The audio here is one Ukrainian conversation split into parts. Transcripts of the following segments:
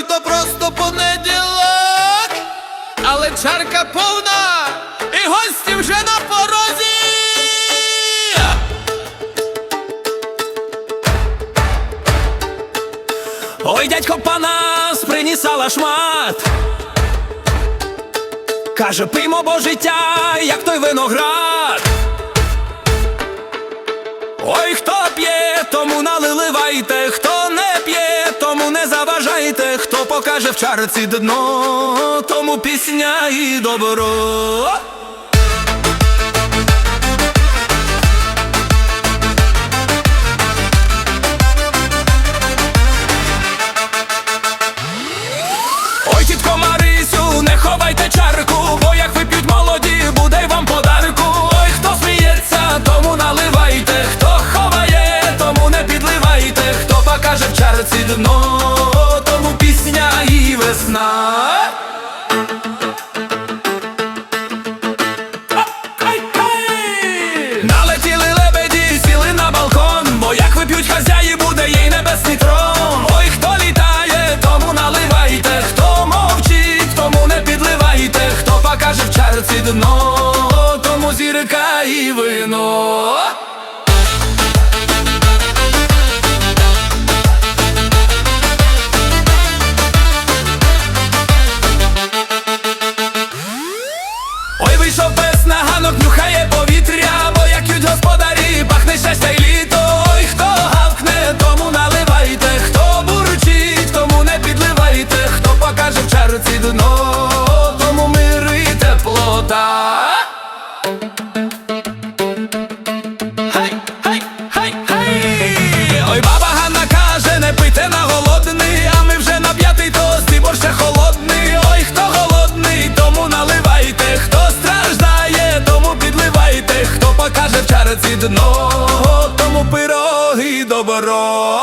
чи то просто понеділок, але чарка повна, і гості вже на порозі. Ой, дядько пана приніс алашмат Каже, пиймо бо життя, як той виноград. Ой, хто п'є, тому наливайте хто покаже в чарці дно, тому пісня і добро. Вийшов песна, ганок, нюхає повітря, бо як ють господарі, пахне щастя. серці дно, тому пироги добро.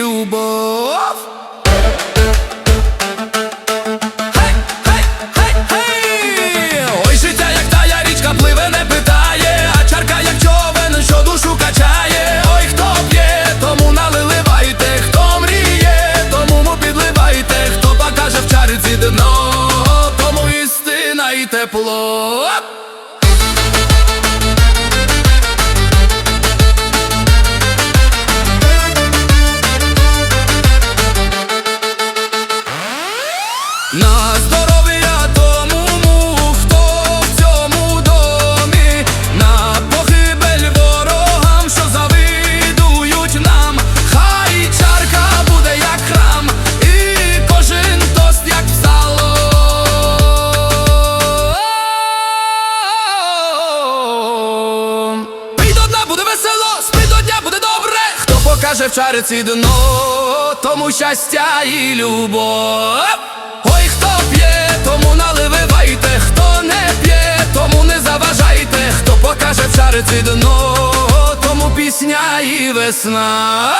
البصير На здоров'я тому, хто в цьому домі, на погибель ворогам, що завидують нам, хай чарка буде, як храм, і кожен тост, як в залом. Пий до дна буде весело, спи до дня буде добре, хто покаже в чариці дно, тому щастя і любов хто п'є, тому наливайте, хто не п'є, тому не заважайте, хто покаже в дно, тому пісня і весна.